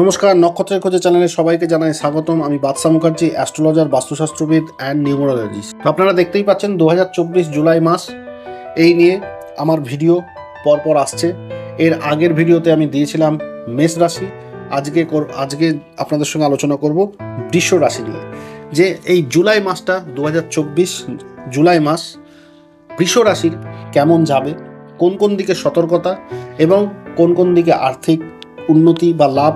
নমস্কার, নক্ষত্রের খোঁজে চ্যানেলে সবাইকে জানাই স্বাগতম। আমি বাদশা মুখার্জি, অ্যাস্ট্রোলজার, বাস্তুশাস্ত্রবিদ অ্যান্ড নিউমোলজিস্ট আপনারা দেখতেই পাচ্ছেন দু হাজার চব্বিশ জুলাই মাস, এই নিয়ে আমার ভিডিও পরপর আসছে। এর আগের ভিডিওতে আমি দিয়েছিলাম মেষ রাশি। আজকে আজকে আপনাদের সঙ্গে আলোচনা করব বৃষ রাশি নিয়ে। যে এই জুলাই মাসটা দু হাজার চব্বিশ জুলাই মাস, বৃষ রাশির কেমন যাবে, কোন কোন দিকে সতর্কতা এবং কোন কোন দিকে আর্থিক উন্নতি বা লাভ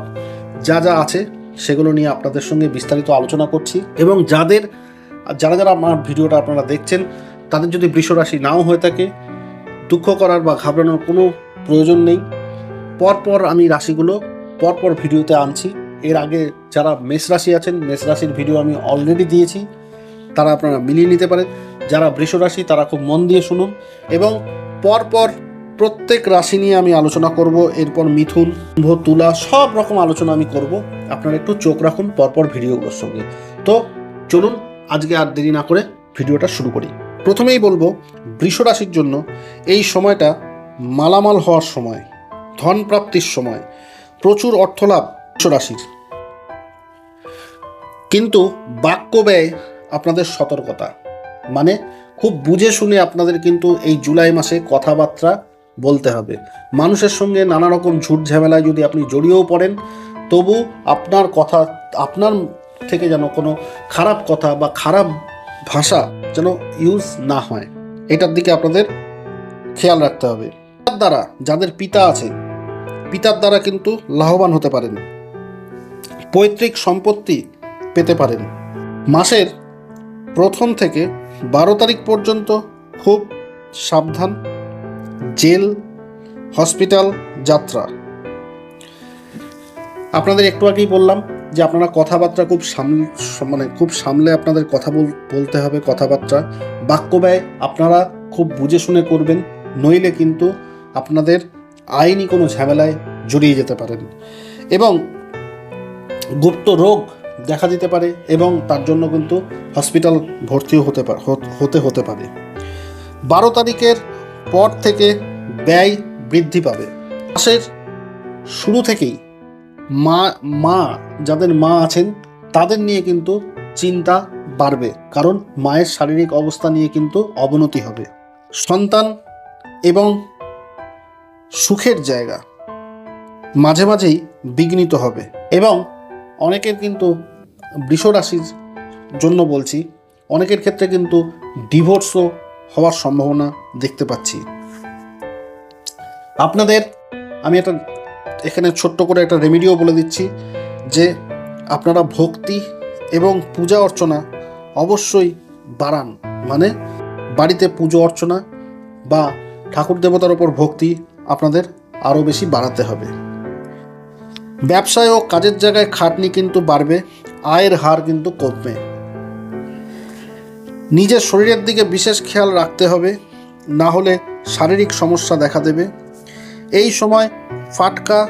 যা যা আছে সেগুলো নিয়ে আপনাদের সঙ্গে বিস্তারিত আলোচনা করছি এবং যাদের, যারা যারা আমার ভিডিওটা আপনারা দেখছেন, তাদের যদি বৃষ রাশি নাও হয়ে থাকে, দুঃখ করার বা ঘাবড়ানোর কোনো প্রয়োজন নেই। পরপর আমি রাশিগুলো পরপর ভিডিওতে আনছি। এর আগে যারা মেষ রাশি আছেন, মেষ রাশির ভিডিও আমি অলরেডি দিয়েছি, তারা আপনারা মিলিয়ে নিতে পারেন। যারা বৃষ রাশি তারা খুব মন দিয়ে শুনুন এবং পরপর প্রত্যেক রাশি নিয়ে আমি আলোচনা করব, এরপর মিথুন, কুম্ভ, তুলা, সব রকম আলোচনা আমি করব। আপনারা একটু চোখ রাখুন, পরপর ভিডিওগুলোর সঙ্গে। তো চলুন, আজকে আর দেরি না করে ভিডিওটা শুরু করি। প্রথমেই বলব, বৃষ রাশির জন্য এই সময়টা মালামাল হওয়ার সময় ধন প্রাপ্তির সময়। প্রচুর অর্থলাভ বৃষ রাশির। কিন্তু বাক্য ব্যয় আপনাদের সতর্কতা। মানে খুব বুঝে শুনে আপনাদের কিন্তু এই জুলাই মাসে কথাবার্তা বলতে হবে। মানুষের সঙ্গে নানা রকম ঝুট ঝামেলায় যদি আপনি জড়িয়েও পড়েন, তবু আপনার কথা, আপনার থেকে যেন কোনো খারাপ কথা বা খারাপ ভাষা যেন ইউজ না হয়। এটার দিকে আপনাদের খেয়াল রাখতে হবে। পিতার দ্বারা যাদের পিতা আছে, পিতার দ্বারা কিন্তু লাভবান হতে পারেন। পৈতৃক সম্পত্তি পেতে পারেন। মাসের প্রথম থেকে বারো তারিখ পর্যন্ত খুব সাবধান জেল, হসপিটাল, যাত্রা। আপনাদের একটু আগেই বললাম যে আপনারা কথাবার্তা খুব সাম মানে খুব সামলে আপনাদের কথা বল, বলতে হবে কথাবার্তা। বাক্য ব্যয় আপনারা খুব বুঝে শুনে করবেন, নইলে কিন্তু আপনাদের আইনি কোনো ঝামেলায় জড়িয়ে যেতে পারেন। এবং গুপ্ত রোগ দেখা দিতে পারে এবং তার জন্য কিন্তু হসপিটাল ভর্তিও হতে পারে হতে হতে পারে। বারো তারিখের পর থেকে ব্যয় বৃদ্ধি পাবে। মাসের শুরু থেকেই মা মা, যাদের মা আছেন, তাদের নিয়ে কিন্তু চিন্তা বাড়বে। কারণ মায়ের শারীরিক অবস্থা নিয়ে কিন্তু অবনতি হবে। সন্তান এবং সুখের জায়গা মাঝে মাঝেই বিঘ্নিত হবে। এবং অনেকের কিন্তু বৃষ রাশির জন্য বলছি, অনেকের ক্ষেত্রে কিন্তু ডিভোর্সও হওয়ার সম্ভাবনা দেখতে পাচ্ছি। আপনাদের আমি একটা এখানে ছোট্ট করে একটা রেমিডিও বলে দিচ্ছি যে আপনারা ভক্তি এবং পূজা অর্চনা অবশ্যই বাড়ান। মানে বাড়িতে পুজো অর্চনা বা ঠাকুর দেবতার ওপর ভক্তি আপনাদের আরও বেশি বাড়াতে হবে। ব্যবসায় ও কাজের জায়গায় খাটনি কিন্তু বাড়বে, আয়ের হার কিন্তু কমবে। নিজের শরীরের দিকে বিশেষ খেয়াল রাখতে হবে, না হলে শারীরিক সমস্যা দেখা দেবে। এই সময় ফাটকা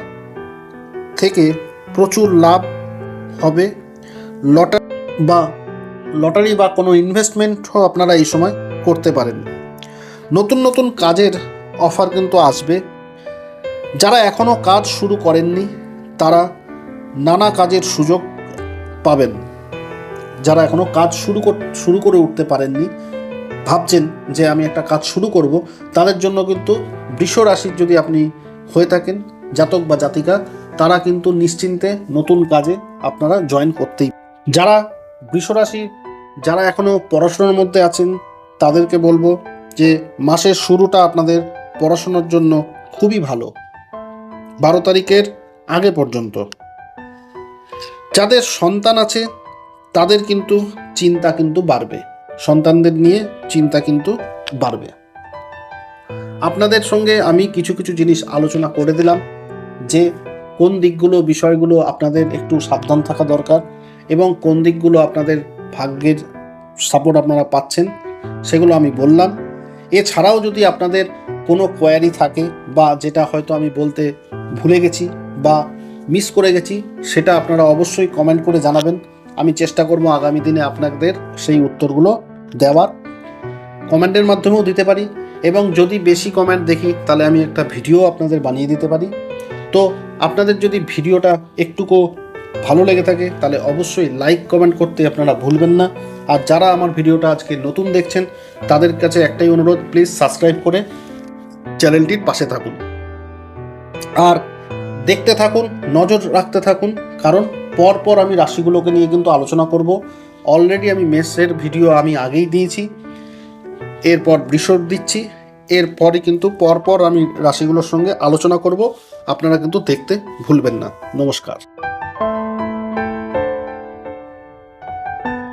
থেকে প্রচুর লাভ হবে। লটারি বা লটারি বা কোনো ইনভেস্টমেন্টও আপনারা এই সময় করতে পারেন। নতুন নতুন কাজের অফার কিন্তু আসবে। যারা এখনও কাজ শুরু করেননি, তারা নানা কাজের সুযোগ পাবেন। যারা এখনও কাজ শুরু শুরু করে উঠতে পারেননি, ভাবছেন যে আমি একটা কাজ শুরু করব, তাদের জন্য কিন্তু বৃষ রাশির যদি আপনি হয়ে থাকেন, জাতক বা জাতিকা, তারা কিন্তু নিশ্চিন্তে নতুন কাজে আপনারা জয়েন করতেই যারা বৃষ রাশি যারা এখনও পড়াশোনার মধ্যে আছেন, তাদেরকে বলব যে মাসের শুরুটা আপনাদের পড়াশোনার জন্য খুবই ভালো। বারো তারিখের আগে পর্যন্ত। যাদের সন্তান আছে তাদের কিন্তু চিন্তা কিন্তু বাড়বে। সন্তানদের নিয়ে চিন্তা কিন্তু বাড়বে। আপনাদের সঙ্গে আমি কিছু কিছু জিনিস আলোচনা করে দিলাম, যে কোন দিকগুলো, বিষয়গুলো আপনাদের একটু সাবধান থাকা দরকার এবং কোন দিকগুলো আপনাদের ভাগ্যের সাপোর্ট আপনারা পাচ্ছেন, সেগুলো আমি বললাম। এছাড়াও যদি আপনাদের কোনো কোয়ারি থাকে বা যেটা হয়তো আমি বলতে ভুলে গেছি বা মিস করে গেছি, সেটা আপনারা অবশ্যই কমেন্ট করে জানাবেন। আমি চেষ্টা করব আগামী দিনে আপনাদের সেই উত্তরগুলো দেওয়ার। কমেন্টের মাধ্যমেও দিতে পারি এবং যদি বেশি কমেন্ট দেখি, তাহলে আমি একটা ভিডিও আপনাদের বানিয়ে দিতে পারি। তো আপনাদের যদি ভিডিওটা একটুকু ভালো লেগে থাকে, তাহলে অবশ্যই লাইক, কমেন্ট করতে আপনারা ভুলবেন না। আর যারা আমার ভিডিওটা আজকে নতুন দেখছেন, তাদের কাছে একটাই অনুরোধ, প্লিজ সাবস্ক্রাইব করে চ্যানেলটির পাশে থাকুন। আর দেখতে থাকুন, নজর রাখতে থাকুন, কারণ পরপর আমি রাশিগুলোকে নিয়ে কিন্তু আলোচনা করব। অলরেডি আমি মেসের ভিডিও আমি আগেই দিয়েছি। এরপর বৃষভ দিচ্ছি। এরপরই কিন্তু পরপর আমি রাশিগুলোর সঙ্গে আলোচনা করব। আপনারা কিন্তু দেখতে ভুলবেন না। নমস্কার।